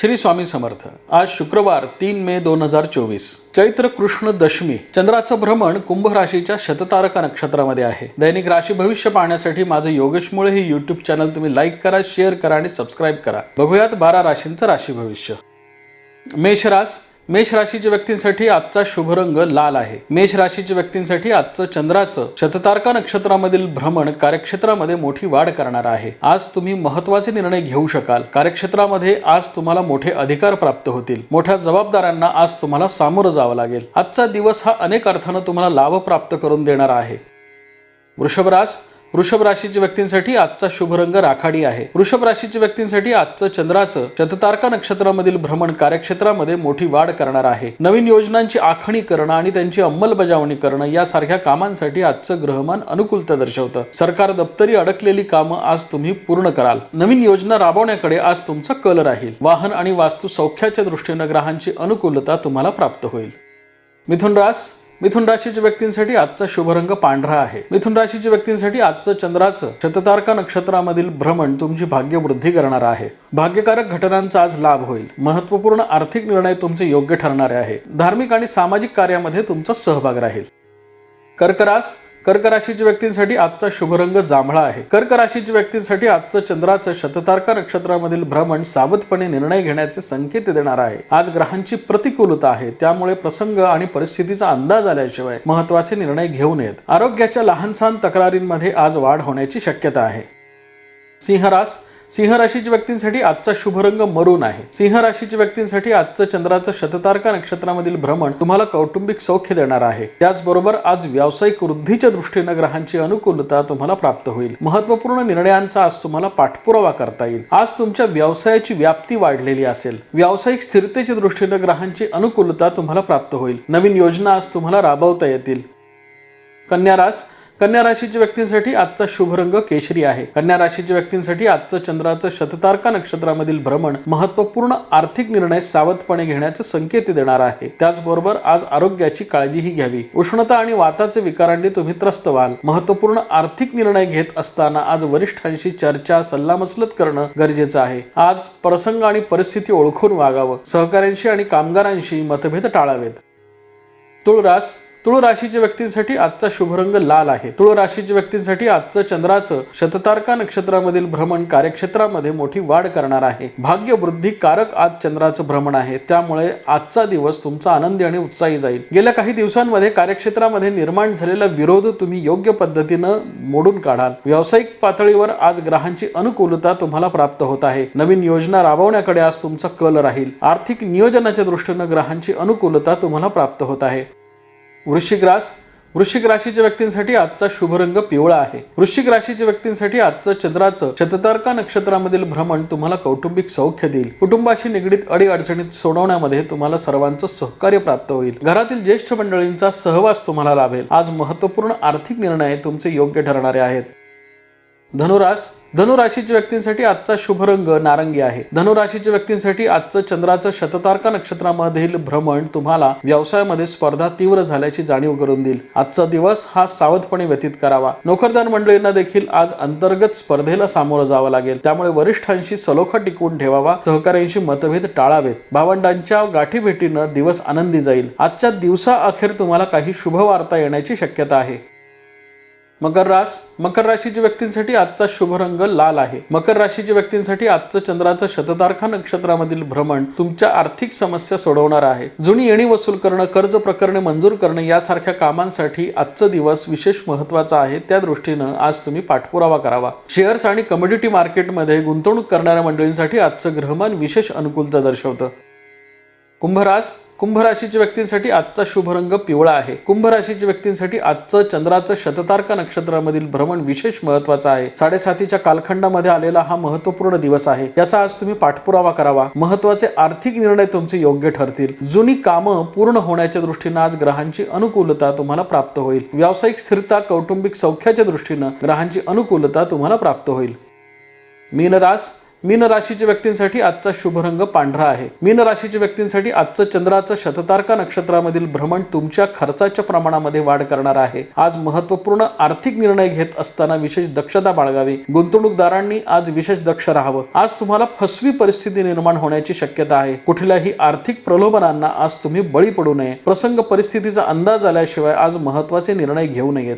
श्री स्वामी समर्थ. आज शुक्रवार तीन मे दोन हजार चोवीस. चैत्र कृष्ण दशमी चंद्राचं भ्रमण कुंभ राशीच्या शततारका नक्षत्रामध्ये आहे. दैनिक राशी भविष्य पाहण्यासाठी माझं योगेशमुळे हे युट्यूब चॅनल तुम्ही लाईक करा शेअर करा आणि सबस्क्राईब करा. बघूयात बारा राशींचं राशी भविष्य. मेष रास मेष राशीच्या व्यक्तींसाठी आजचा शुभ रंग लाल आहे. मेष राशीच्या व्यक्तींसाठी आजचं चंद्राचं शततारका नक्षत्रामधील भ्रमण कार्यक्षेत्रामध्ये मोठी वाढ करणार आहे. आज तुम्ही महत्त्वाचे निर्णय घेऊ शकाल. कार्यक्षेत्रामध्ये आज तुम्हाला मोठे अधिकार प्राप्त होतील. मोठ्या जबाबदाऱ्यांना आज तुम्हाला सामोरं जावं लागेल. आजचा दिवस हा अनेक अर्थानं तुम्हाला लाभ प्राप्त करून देणार आहे. वृषभरास वृषभ राशीच्या व्यक्तींसाठी आजचा शुभ रंग राखाडी आहे. वृषभ राशीच्या व्यक्तींसाठी आजचं चंद्राचं शततारका नक्षत्रामधील भ्रमण कार्यक्षेत्रामध्ये मोठी वाढ करणार आहे. नवीन योजनांची आखणी करणं आणि त्यांची अंमलबजावणी करणं यासारख्या कामांसाठी आजचं ग्रहमान अनुकूलता दर्शवतं. सरकार दप्तरी अडकलेली कामं आज तुम्ही पूर्ण कराल. नवीन योजना राबवण्याकडे आज तुमचा कल राहील. वाहन आणि वास्तू सौख्याच्या दृष्टीनं ग्रहांची अनुकूलता तुम्हाला प्राप्त होईल. मिथुन रास मिथुन राशीच्या व्यक्तींसाठी आजचा शुभरंग पांढरा आहे. मिथुन राशीच्या व्यक्तींसाठी आजचं चंद्राचं शततारका नक्षत्रामधील भ्रमण तुमची भाग्यवृद्धी करणार आहे. भाग्यकारक घटनांचा आज लाभ होईल. महत्त्वपूर्ण आर्थिक निर्णय तुमचे योग्य ठरणारे आहे. धार्मिक आणि सामाजिक कार्यामध्ये तुमचा सहभाग राहील. कर्करास कर्क राशीच्या व्यक्तींसाठी आजचा शुभ रंग जांभळा आहे. कर्क राशीच्या व्यक्तींसाठी आजचं चंद्राचं शततारका नक्षत्रामधील भ्रमण सावधपणे निर्णय घेण्याचे संकेत देणार आहे. आज ग्रहांची प्रतिकूलता आहे. त्यामुळे प्रसंग आणि परिस्थितीचा अंदाज आल्याशिवाय महत्त्वाचे निर्णय घेऊ नयेत. आरोग्याच्या लहान सहान तक्रारींमध्ये आज वाढ होण्याची शक्यता आहे. सिंहरास सिंह राशीच्या व्यक्तींसाठी आजचा शुभ रंग मरून आहे. सिंह राशीच्या व्यक्तींसाठी आजचं चंद्राचं शततारका नक्षत्रामधील भ्रमण तुम्हाला कौटुंबिक सौख्य देणार आहे. त्याचबरोबर आज व्यावसायिक वृद्धीच्या दृष्टीनं ग्रहांची अनुकूलता तुम्हाला प्राप्त होईल. महत्त्वपूर्ण निर्णयांचा आज तुम्हाला पाठपुरावा करता येईल. आज तुमच्या व्यवसायाची व्याप्ती वाढलेली असेल. व्यावसायिक स्थिरतेच्या दृष्टीनं ग्रहांची अनुकूलता तुम्हाला प्राप्त होईल. नवीन योजना आज तुम्हाला राबवता येतील. कन्यारास कन्या राशीच्या व्यक्तींसाठी आजचा शुभ रंग केशरी आहे. कन्या राशीच्या व्यक्तींसाठी आजचं चंद्राचं शततारका नक्षत्रामधील भ्रमण महत्त्वपूर्ण आर्थिक निर्णय सावधपणे घेण्याचे संकेत देणार आहे. त्याचबरोबर आज आरोग्याची काळजीही घ्यावी. उष्णता आणि वाताचे विकारांनी तुम्ही त्रस्त व्हाल. महत्त्वपूर्ण आर्थिक निर्णय घेत असताना आज वरिष्ठांशी चर्चा सल्लामसलत करणं गरजेचं आहे. आज प्रसंग आणि परिस्थिती ओळखून वागावं. सहकाऱ्यांशी आणि कामगारांशी मतभेद टाळावेत. तुळरास तुळ राशीच्या व्यक्तींसाठी आजचा शुभ रंग लाल आहे. तुळ राशीच्या व्यक्तींसाठी आजचं चंद्राचं शततारका नक्षत्रामधील भ्रमण कार्यक्षेत्रामध्ये मोठी वाढ करणार आहे. भाग्य वृद्धी कारक आज चंद्राचं भ्रमण आहे. त्यामुळे आजचा दिवस तुमचा आनंदी आणि उत्साही जाईल. गेल्या काही दिवसांमध्ये कार्यक्षेत्रामध्ये निर्माण झालेला विरोध तुम्ही योग्य पद्धतीनं मोडून काढाल. व्यावसायिक पातळीवर आज ग्रहांची अनुकूलता तुम्हाला प्राप्त होत आहे. नवीन योजना राबवण्याकडे आज तुमचा कल राहील. आर्थिक नियोजनाच्या दृष्टीनं ग्रहांची अनुकूलता तुम्हाला प्राप्त होत आहे. वृश्चिक रास. वृश्चिक राशीच्या व्यक्तींसाठी आजचा शुभ रंग पिवळा आहे. वृश्चिक राशीच्या व्यक्तींसाठी आजचं चंद्राचं शततारका नक्षत्रामधील भ्रमण तुम्हाला कौटुंबिक सौख्य देईल. कुटुंबाशी निगडीत अडी अडचणीत सोडवण्यामध्ये तुम्हाला सर्वांचं सहकार्य प्राप्त होईल. घरातील ज्येष्ठ मंडळींचा सहवास तुम्हाला लाभेल. आज महत्त्वपूर्ण आर्थिक निर्णय तुमचे योग्य ठरणारे आहेत. धनुरास. धनुराशीच्या व्यक्तींसाठी आजचा शुभ रंग नारंगी आहे. धनुराशीच्या व्यक्तींसाठी आजचं चंद्राचं शततारका नक्षत्रामधील भ्रमण तुम्हाला व्यवसायामध्ये स्पर्धा तीव्र झाल्याची जाणीव करून देईल. आजचा दिवस हा सावधपणे व्यतीत करावा. नोकरदार मंडळींना देखील आज अंतर्गत स्पर्धेला सामोरं जावं लागेल. त्यामुळे वरिष्ठांशी सलोखा टिकवून ठेवावा सहकाऱ्यांशी मतभेद टाळावेत. भावंडांच्या गाठीभेटीनं दिवस आनंदी जाईल. आजच्या दिवसा अखेर तुम्हाला काही शुभ वार्ता येण्याची शक्यता आहे. मकर रास मकर राशीच्या व्यक्तींसाठी आजचा शुभ रंग लाल आहे. मकर राशीच्या व्यक्तींसाठी आजचं चंद्राचं शततारखा नक्षत्रामधील भ्रमण तुमच्या आर्थिक समस्या सोडवणार आहे. जुनी येणी वसूल करणं कर्ज प्रकरणे मंजूर करणं यासारख्या कामांसाठी आजचा दिवस विशेष महत्त्वाचा आहे. त्या दृष्टीनं आज तुम्ही पाठपुरावा करावा. शेअर्स आणि कमोडिटी मार्केटमध्ये गुंतवणूक करणाऱ्या मंडळींसाठी आजचं ग्रहमान विशेष अनुकूलता दर्शवतं. कुंभरास कुंभ राशीच्या व्यक्तींसाठी आजचा शुभ रंग पिवळा आहे. कुंभ राशीच्या व्यक्तींसाठी आजचं चंद्राचं शततारका नक्षत्रामधील भ्रमण विशेष महत्वाचं आहे. साडेसातीच्या कालखंडामध्ये आलेला हा महत्त्वपूर्ण दिवस आहे. याचा आज तुम्ही पाठपुरावा करावा. महत्त्वाचे आर्थिक निर्णय तुमचे योग्य ठरतील. जुनी कामं पूर्ण होण्याच्या दृष्टीनं आज ग्रहांची अनुकूलता तुम्हाला प्राप्त होईल. व्यावसायिक स्थिरता कौटुंबिक सौख्याच्या दृष्टीनं ग्रहांची अनुकूलता तुम्हाला प्राप्त होईल. मीनरास मीन राशीच्या व्यक्तींसाठी आजचा शुभ रंग पांढरा आहे. मीन राशीच्या व्यक्तींसाठी आजचं चंद्राचं शततारका नक्षत्रामधील भ्रमण तुमच्या खर्चाच्या प्रमाणामध्ये वाढ करणार आहे. आज महत्त्वपूर्ण आर्थिक निर्णय घेत असताना विशेष दक्षता बाळगावी. गुंतवणूकदारांनी आज विशेष दक्ष राहावं. आज तुम्हाला फसवी परिस्थिती निर्माण होण्याची शक्यता आहे. कुठल्याही आर्थिक प्रलोभनांना आज तुम्ही बळी पडू नये. प्रसंग परिस्थितीचा अंदाज आल्याशिवाय आज महत्त्वाचे निर्णय घेऊ नयेत.